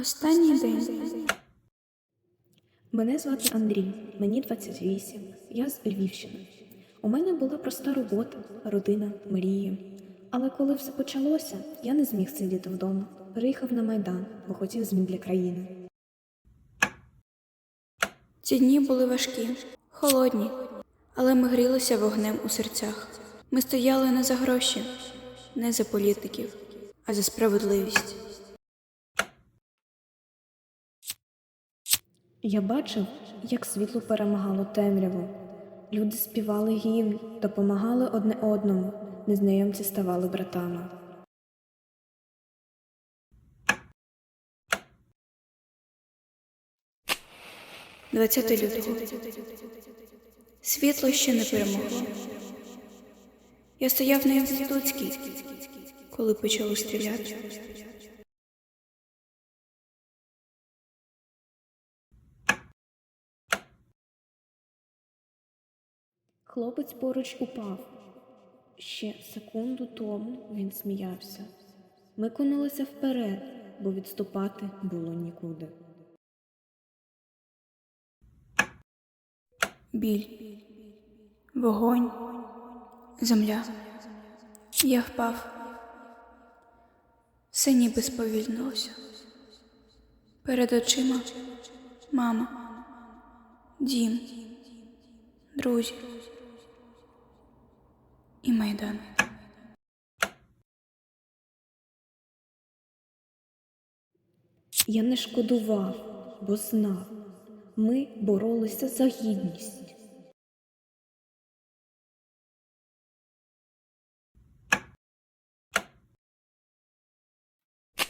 Останній день. Мене звати Андрій, мені 28. Я з Львівщини. У мене була проста робота, родина, мрії. Але коли все почалося, я не зміг сидіти вдома. Переїхав на Майдан, бо хотів змін для країни. Ці дні були важкі, холодні, але ми грілися вогнем у серцях. Ми стояли не за гроші, не за політиків, а за справедливість. Я бачив, як світло перемагало темряву. Люди співали гімн, допомагали одне одному, незнайомці ставали братами. – 20 лютого. Світло ще не перемогло. Я стояв на інститутській, коли почали стріляти. Хлопець поруч упав. Ще секунду тому він сміявся. Ми кинулися вперед, бо відступати було нікуди. Біль, вогонь, земля. Я впав. Все ніби сповільнилося. Перед очима мама, дім, друзі і майдан. Я не шкодував, бо знав, ми боролися за гідність.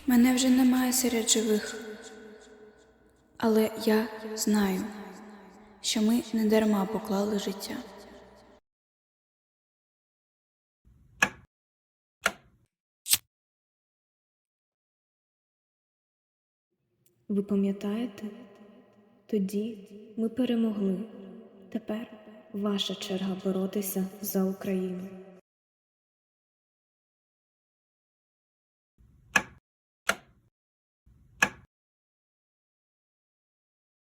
Мене вже немає серед живих. Але я знаю, що ми не дарма поклали життя. Ви пам'ятаєте? Тоді ми перемогли. Тепер ваша черга боротися за Україну.